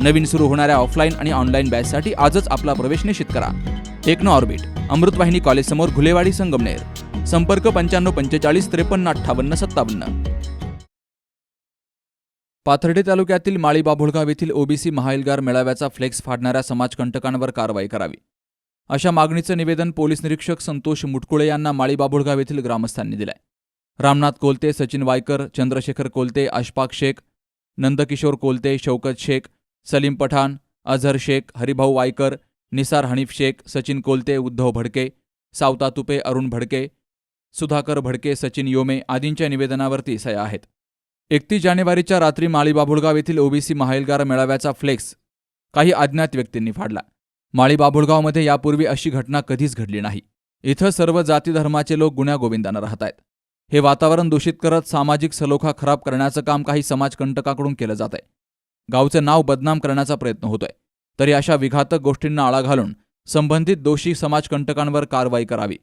नवीन सुरू होणाऱ्या ऑफलाईन आणि ऑनलाईन बॅचसाठी आजच आपला प्रवेश निश्चित करा. टेक्नो ऑर्बिट अमृतवाहिनी कॉलेजसमोर घुलेवाडी संगमनेर. संपर्क पंच्याण्णव पंचेचाळीस त्रेपन्न अठ्ठावन्न सत्तावन्न. पाथर्डे तालुक्यातील माळी बाभुळगाव येथील ओबीसी महाएल्गार मेळाव्याचा फ्लेक्स फाडणाऱ्या समाजकंटकांवर कारवाई करावी. अशा मागणीचं निवेदन पोलीस निरीक्षक संतोष मुटकुळे यांना माळी बाभुळगाव येथील ग्रामस्थांनी दिलंय. रामनाथ कोलते सचिन वायकर चंद्रशेखर कोलते अशफाक शेख नंदकिशोर कोलते शौकत शेख सलीम पठाण अझर शेख हरिभाऊ वायकर निसार हनीफ शेख सचिन कोलते उद्धव भडके सावता तुपे अरुण भडके सुधाकर भडके सचिन योमे आदींच्या निवेदनावरती सह्या आहेत. एकतीस जानेवारीच्या रात्री माळीबाभुळगाव येथील ओबीसी महाएल्गार मेळाव्याचा फ्लेक्स काही अज्ञात व्यक्तींनी फाडला. माळीबाभुळगावमध्ये यापूर्वी अशी घटना कधीच घडली नाही. इथं सर्व जाती धर्माचे लोक गुण्यागोविंदानं राहत आहेत. हे वातावरण दूषित करत सामाजिक सलोखा खराब करण्याचं काम काही समाजकंटकाकडून केलं जात आहे. गावचं नाव बदनाम करण्याचा प्रयत्न होतोय. तरी अशा विघातक गोष्टींना आळा घालून संबंधित दोषी समाजकंटकांवर कारवाई करावी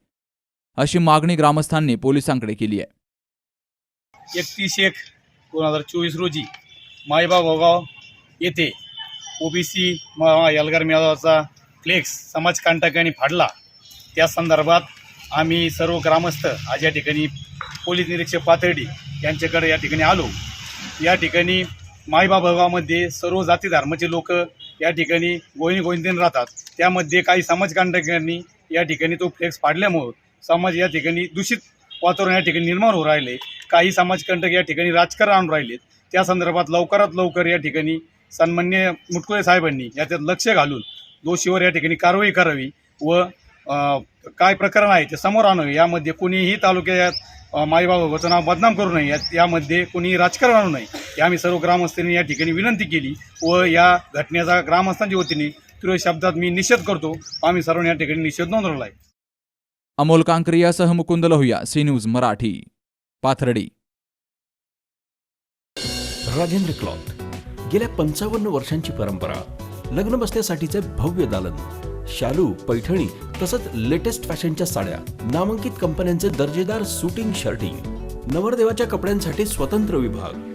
अशी मागणी ग्रामस्थांनी पोलिसांकडे केली आहे. एकतीस एक दोन हजार चोवीस रोजी मायबा गोगाव येथे ओबीसी एल्गार मेळाव्याचा फ्लेक्स समाजकंटकांनी फाडला. त्या संदर्भात आम्ही सर्व ग्रामस्थ आज या ठिकाणी पोलीस निरीक्षक पाथर्डी यांच्याकडे या ठिकाणी आलो. या ठिकाणी मायबा गावामध्ये सर्व जाती धर्माचे लोक या ठिकाणी गोविंद गोविंदन राहतात. त्यामध्ये काही समाजकांडकांनी या ठिकाणी तो फ्लेक्स पाडल्यामुळं समाज या ठिकाणी दूषित वातावरण या ठिकाणी निर्माण होऊ राहिले. काही समाजकंटक या ठिकाणी राजकारण आणून राहिलेत. त्या संदर्भात लवकरात लवकर या ठिकाणी सन्मान्य मुटकुळे साहेबांनी याच्यात लक्ष घालून दोषीवर या ठिकाणी कारवाई करावी व काय प्रकरण आहे ते समोर आणावे यामध्ये कोणीही तालुक्यात माईबाबाचं नाव बदनाम करू नये. यामध्ये कुणीही राजकारण आणू नये. हे आम्ही सर्व ग्रामस्थांनी या ठिकाणी विनंती केली व या घटनेचा ग्रामस्थांच्या वतीने तीव्र शब्दात मी निषेध करतो. आम्ही सर्वांनी या ठिकाणी निषेध नोंदवला आहे Amol कांकरियासह Mukund Lohiya C news Marathi Pathardi. Rajendra cloth गेल्या पंचावन्न वर्षांची परंपरा लग्न बसण्यासाठीचे भव्य दालन शालू पैठणी तसंच लेटेस्ट फॅशनच्या साड्या नामांकित कंपन्यांचे दर्जेदार सुटिंग शर्टिंग नवरदेवाच्या कपड्यांसाठी स्वतंत्र विभाग